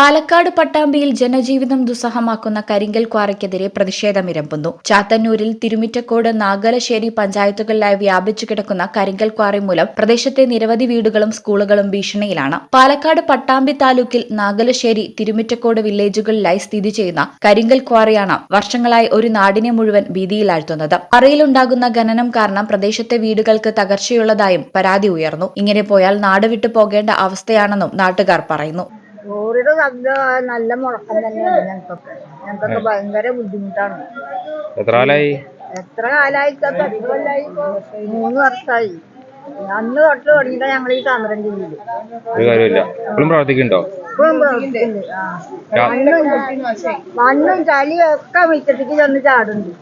പാലക്കാട് പട്ടാമ്പിയിൽ ജനജീവിതം ദുസ്സഹമാക്കുന്ന കരിങ്കൽ ക്വാറയ്ക്കെതിരെ പ്രതിഷേധമിരമ്പുന്നു ചാത്തന്നൂരിൽ തിരുമിറ്റക്കോട് നാഗലശ്ശേരി പഞ്ചായത്തുകളിലായി വ്യാപിച്ചു കിടക്കുന്ന കരിങ്കൽ ക്വാറി മൂലം പ്രദേശത്തെ നിരവധി വീടുകളും സ്കൂളുകളും ഭീഷണിയിലാണ്. പാലക്കാട് പട്ടാമ്പി താലൂക്കിൽ നാഗലശ്ശേരി തിരുമിറ്റക്കോട് വില്ലേജുകളിലായി സ്ഥിതി ചെയ്യുന്ന കരിങ്കൽ ക്വാറിയാണ് വർഷങ്ങളായി ഒരു നാടിനെ മുഴുവൻ ഭീതിയിലാഴ്ത്തുന്നത്. അറയിലുണ്ടാകുന്ന ഖനനം കാരണം പ്രദേശത്തെ വീടുകൾക്ക് തകർച്ചയുള്ളതായും പരാതി ഉയർന്നു. ഇങ്ങനെ പോയാൽ നാട് വിട്ടു പോകേണ്ട അവസ്ഥയാണെന്നും നാട്ടുകാർ പറയുന്നു. റോഡിന് നല്ല നല്ല മുഴക്കം തന്നെയാണ് ഞങ്ങൾക്കൊക്കെ. ഞങ്ങൾക്കൊക്കെ ഭയങ്കര ബുദ്ധിമുട്ടാണ്. എത്ര കാലായി? എത്ര കാലായി? എത്ര കൊല്ലായി? ഇപ്പൊ? മൂന്ന് വർഷമായി അന്ന് തൊട്ട് തുടങ്ങിയിട്ടാ ഞങ്ങൾ ഈ സമരം ചെയ്യുന്നത് ഒരു കാര്യമില്ല ഇപ്പോഴും പ്രവർത്തിക്കുന്നുണ്ടോ ഇപ്പോഴും പ്രവർത്തിക്കുന്നുണ്ട് ആ. മണ്ണും മണ്ണും ചളിയും ഒക്കെ മുറ്റത്തേക്ക് ചെന്ന് ചാടുന്നുണ്ട്.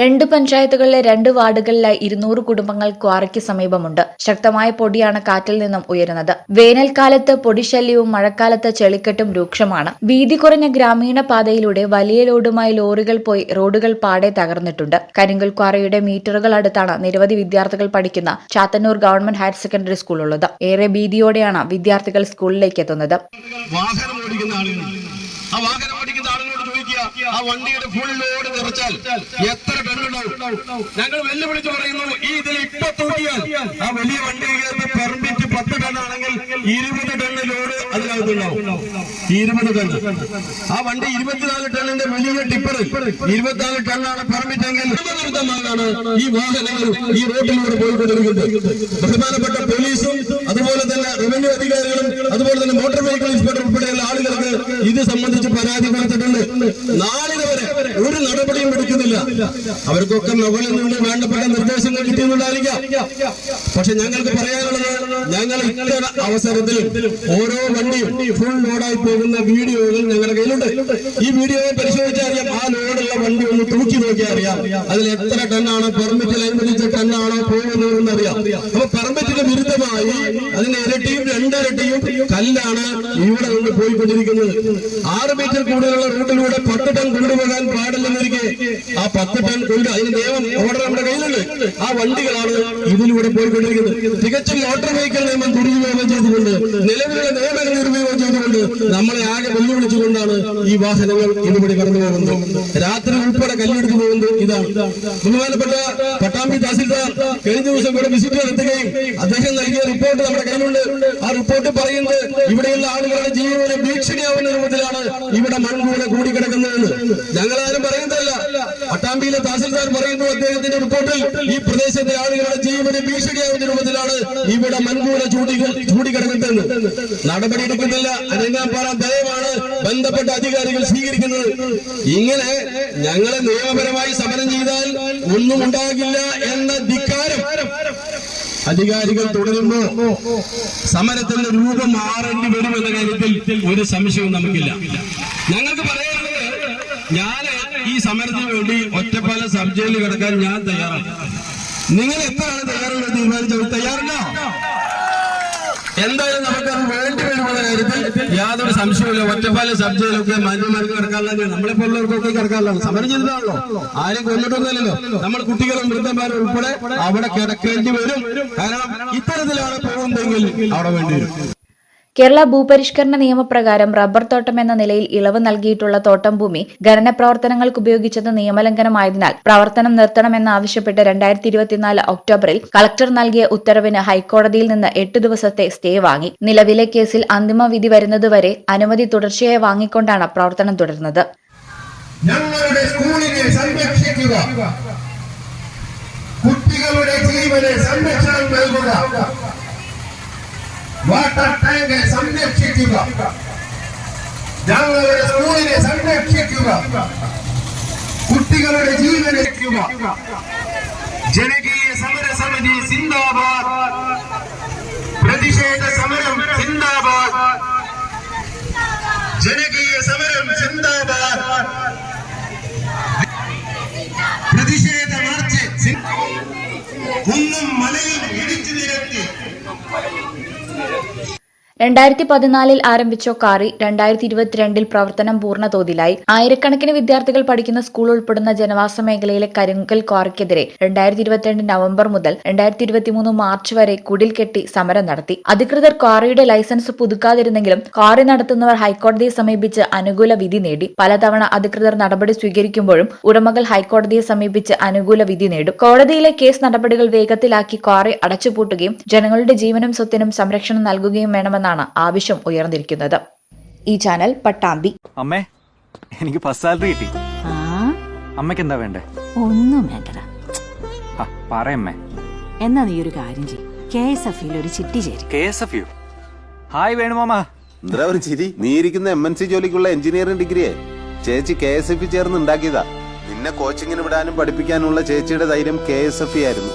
രണ്ട് പഞ്ചായത്തുകളിലെ രണ്ട് വാർഡുകളിലായി ഇരുന്നൂറ് കുടുംബങ്ങൾ ക്വാറിക്ക് സമീപമുണ്ട്. ശക്തമായ പൊടിയാണ് കാറ്റിൽ നിന്നും ഉയരുന്നത്. വേനൽക്കാലത്ത് പൊടിശല്യവും മഴക്കാലത്ത് ചെളിക്കെട്ടും രൂക്ഷമാണ്. വീതി കുറഞ്ഞ ഗ്രാമീണ പാതയിലൂടെ വലിയ ലോഡുമായി ലോറികൾ പോയി റോഡുകൾ പാടെ തകർന്നിട്ടുണ്ട്. കരിങ്കൽ ക്വാറിയുടെ മീറ്ററുകൾ അടുത്താണ് നിരവധി വിദ്യാർത്ഥികൾ പഠിക്കുന്ന Chathannoor government higher secondary school ഉള്ളത്. ഏറെ ഭീതിയോടെയാണ് വിദ്യാർത്ഥികൾ സ്കൂളിലേക്ക് എത്തുന്നത്. വാഹനം ഓടിക്കുന്ന ആ വാഹനം ഓടിക്കുന്ന ആ വണ്ടിയുടെ ഫുൾ ലോഡ് നിറച്ചാൽ എത്ര ടൺ ഉണ്ടാവും ഞങ്ങൾ വെല്ലുവിളിച്ച് പറയുന്നു ഈ ഇതിൽ ഇപ്പൊ തൂക്കിയാൽ ആ വലിയ വണ്ടികൾക്ക് പെർമിറ്റ് പത്ത് ടണ്ണാണെങ്കിൽ ഇരുപത് ടണ്ണ് ലോഡ് അതിനകത്തുണ്ടാവും. ഇരുപത് ടൺ ആ വണ്ടി ഇരുപത്തിനാല് ടണ്ണിന്റെ വലിയ ടിപ്പർ ഇരുപത്തിനാല് ടണ്ണാണ് പെർമിറ്റ് എങ്കിൽ വിരുദ്ധമാകാണ് ഈ വാഹനങ്ങൾ ഈ റോഡിലൂടെ പോയിക്കൊണ്ടിരിക്കുന്നത്. ബഹുമാനപ്പെട്ട പോലീസും അതുപോലെ തന്നെ റവന്യൂ അധികാരികളും അതുപോലെ തന്നെ മോട്ടോർ വെഹിക്കിൾ ഇൻസ്പെക്ടർ ഇത് സംബന്ധിച്ച് പരാതി കൊടുത്തിട്ടുണ്ട്. നാളിത് വരെ ഒരു നടപടിയും എടുക്കുന്നില്ല. അവർക്കൊക്കെ മുകളിൽ നിന്ന് വേണ്ടപ്പെട്ട നിർദ്ദേശങ്ങൾ കിട്ടിയെന്നുണ്ടായിരിക്കാം. പക്ഷെ ഞങ്ങൾക്ക് പറയാനുള്ളത് ഞങ്ങൾ ഇത്ര അവസരത്തിൽ ഓരോ വണ്ടിയും ഫുൾ ലോഡായി പോകുന്ന വീഡിയോകൾ ഞങ്ങളുടെ കയ്യിലുണ്ട്. ഈ വീഡിയോയെ പരിശോധിച്ചറിയാം. ആ ലോഡുള്ള വണ്ടി ഒന്ന് തൂക്കി നോക്കിയാൽ അറിയാം. അതിൽ എത്ര ടണ്ണാണ് പെർമിറ്റിൽ അനുവദിച്ച ടണ്ണാണോ പോകുന്നതെന്ന് അറിയാം. അപ്പൊ പെർമിറ്റിന് വിരുദ്ധമായി അതിന് ഇരട്ടിയും രണ്ടിരട്ടിയും കല്ലാണ് ഇവിടെ നിന്ന് പോയിക്കൊണ്ടിരിക്കുന്നത്. ആറ് മീറ്റർ കൂടുതലുള്ള റൂട്ടിലൂടെ പത്ത് ടൺ കൊണ്ടുപോകാൻ പാടില്ലെന്നിരിക്കെ ആ പത്ത് ടൺ കൊണ്ട് അതിന് നിയമം ഓർഡർ നമ്മുടെ കയ്യിലുണ്ട്. ആ വണ്ടികളാണ് ഇതിലൂടെ പോയിക്കൊണ്ടിരിക്കുന്നത്. തികച്ചും മോട്ടോർ വെഹിക്കിൾ നിയമം ദുരുപയോഗം ചെയ്തുകൊണ്ട് നിലവിലുള്ള നിയമങ്ങൾ ദുരുപയോഗം ചെയ്തുകൊണ്ട് നമ്മളെ ആകെ ഈ വാഹനങ്ങൾ ഇന്നുകൂടി കടന്നു പോകുന്നത് രാത്രി ഉൾപ്പെടെ കല്ലെടുത്ത് പോകുന്നത് ഇതാണ് ബഹുമാനപ്പെട്ട പട്ടാമ്പി തഹസിൽദാർ കഴിഞ്ഞ ദിവസം ഇവിടെ വിസിറ്റ് നടത്തുകയും അദ്ദേഹം നൽകിയ റിപ്പോർട്ട് നമ്മുടെ കയ്യിലുണ്ട്. ആ റിപ്പോർട്ട് പറയുന്നത് ഇവിടെയുള്ള ആളുകളുടെ ജീവന് ഭീഷണിയാവുന്ന രൂപത്തിലാണ് ഇവിടെ മൺകൂടെ കൂടിക്കിടക്കുന്നതെന്ന്. ഞങ്ങളാരും പറയുന്നതല്ല. പട്ടാമ്പിയിലെ തഹസിൽദാർ പറയുന്നു അദ്ദേഹത്തിന്റെ റിപ്പോർട്ടിൽ ഈ പ്രദേശത്തെ ആളുകളുടെ ജീവന് ഭീഷണിയാവുന്ന രൂപത്തിലാണ് ഇവിടെ മൺകൂടെ ചൂടി ചൂടിക്കിടക്കുന്നതെന്ന്. നടപടി എടുക്കുന്നില്ല. അനങ്ങാപ്പാറ ദയവാണ് ബന്ധപ്പെട്ട അധികാരികൾ സ്വീകരിക്കുന്നത്. ഇങ്ങനെ ഞങ്ങളെ നിയമപരമായി സമരം ചെയ്താൽ ഒന്നും ഉണ്ടാകില്ല എന്ന ധിക്കാരം അധികാരികൾ തുടരുമ്പോ സമരത്തിന്റെ രൂപം മാറേണ്ടി വരുമെന്ന കാര്യത്തിൽ ഒരു സംശയവും നമുക്കില്ല. ഞങ്ങൾക്ക് പറയാനുള്ളത് ഞാൻ ഈ സമരത്തിന് വേണ്ടി ഒറ്റപ്പാല സബ് ജയിലിൽ കിടക്കാൻ ഞാൻ തയ്യാറാണ്. നിങ്ങൾ എത്രയാണ് തയ്യാറുള്ളത് തീരുമാനിച്ചത്? തയ്യാറുണ്ടോ? എന്തായാലും നമുക്ക് വേണ്ടി കാര്യത്തിൽ യാതൊരു സംശയമില്ല ഒറ്റപ്പാല സബ് ജയിലൊക്കെ കിടക്കാനുള്ള നമ്മളെ പോലുള്ളവർക്കൊക്കെ കിടക്കാനല്ലോ സമരം ചെയ്തതാണല്ലോ. ആരും കൊന്നിട്ടൊന്നുമല്ലല്ലോ. നമ്മൾ കുട്ടികളും വൃദ്ധന്മാരും ഉൾപ്പെടെ അവിടെ കിടക്കേണ്ടി വരും. കാരണം ഇത്തരത്തിലാണ് പോകുന്നതെങ്കിൽ അവിടെ വേണ്ടി വരും. കേരള ഭൂപരിഷ്കരണ നിയമപ്രകാരം റബ്ബർ തോട്ടം എന്ന നിലയിൽ ഇളവ് നൽകിയിട്ടുള്ള തോട്ടം ഭൂമി ഖനന പ്രവർത്തനങ്ങൾക്ക് ഉപയോഗിച്ചത് നിയമലംഘനമായതിനാൽ പ്രവർത്തനം നിർത്തണമെന്നാവശ്യപ്പെട്ട് രണ്ടായിരത്തി ഇരുപത്തിനാല് ഒക്ടോബറിൽ കളക്ടർ നൽകിയ ഉത്തരവിന് ഹൈക്കോടതിയിൽ നിന്ന് എട്ട് ദിവസത്തെ സ്റ്റേ വാങ്ങി. നിലവിലെ കേസിൽ അന്തിമ വിധി വരുന്നതുവരെ അനുമതി തുടർച്ചയായി വാങ്ങിക്കൊണ്ടാണ് പ്രവർത്തനം തുടരുന്നത്. ഞങ്ങളുടെ സ്കൂളിനെ സംരക്ഷിക്കുക. കുട്ടികളുടെ ജീവനെ സംരക്ഷണം നൽകുക. വാട്ടർ ടാങ്ക് സംരക്ഷിക്കുക. ഞങ്ങളുടെ സ്കൂളിനെ സംരക്ഷിക്കുക. കുട്ടികളുടെ ജീവൻ രക്ഷിക്കുക. ജനകീയ സമരസമിതി സിന്ദാബാദ്. പ്രതിഷേധ സമരം സിന്ദാബാദ്. ജനകീയ സമരം സിന്ദാബാദ്. പ്രതിഷേധ മാർച്ച് കുന്നും മലയും ഇടിച്ചു നിരത്തി. രണ്ടായിരത്തി പതിനാലിൽ ആരംഭിച്ച കാറി രണ്ടായിരത്തി ഇരുപത്തിരണ്ടിൽ പ്രവർത്തനം പൂർണതോതിലായി. ആയിരക്കണക്കിന് വിദ്യാർത്ഥികൾ പഠിക്കുന്ന സ്കൂൾ ഉൾപ്പെടുന്ന ജനവാസ മേഖലയിലെ കരിങ്കൽ ക്വാറിക്കെതിരെ രണ്ടായിരത്തി ഇരുപത്തിരണ്ട് നവംബർ മുതൽ രണ്ടായിരത്തി ഇരുപത്തിമൂന്ന് മാർച്ച് വരെ കുടിൽ കെട്ടി സമരം നടത്തി. അധികൃതർ ക്വാറിയുടെ ലൈസൻസ് പുതുക്കാതിരുന്നെങ്കിലും ക്വാറി നടത്തുന്നവർ ഹൈക്കോടതിയെ സമീപിച്ച് അനുകൂല വിധി നേടി. പലതവണ അധികൃതർ നടപടി സ്വീകരിക്കുമ്പോഴും ഉടമകൾ ഹൈക്കോടതിയെ സമീപിച്ച് അനുകൂല വിധി നേടും. കോടതിയിലെ കേസ് നടപടികൾ വേഗത്തിലാക്കി ക്വാറി അടച്ചുപൂട്ടുകയും ജനങ്ങളുടെ ജീവനും സ്വത്തിനും സംരക്ഷണം നൽകുകയും വേണമെന്നാണ് ആവശ്യം ഉയർന്നിരിക്കുന്നത്. ഈ ചാനൽ പട്ടാമ്പി. അമ്മേ എനിക്ക് ഫസ്റ്റ് സാലറി കിട്ടി. ആ? അമ്മയ്ക്ക് എന്താ വേണ്ടേ? ഒന്നും വേണ്ടടാ. പറയമ്മേ എന്നാ നീ ഒരു കാര്യം ചെയ് കെ എസ് എഫ് ഒരു ചിട്ടി ചേരി. കെ എസ് എഫ് ഹായ് വേണുമാമ എന്താ ഒരു ചിരി? നീ ഇരിക്കുന്ന എം എൻ സി ജോലിക്കുള്ള എഞ്ചിനീയറിംഗ് ഡിഗ്രിയെ. ചേച്ചി കെ എസ് എഫ് ചേർന്ന് ഉണ്ടാക്കിയതാ. നിന്നെ കോച്ചിങ്ങിന് വിടാനും പഠിപ്പിക്കാനുള്ള ചേച്ചിയുടെ ധൈര്യം കെ എസ് എഫ് ആയിരുന്നു.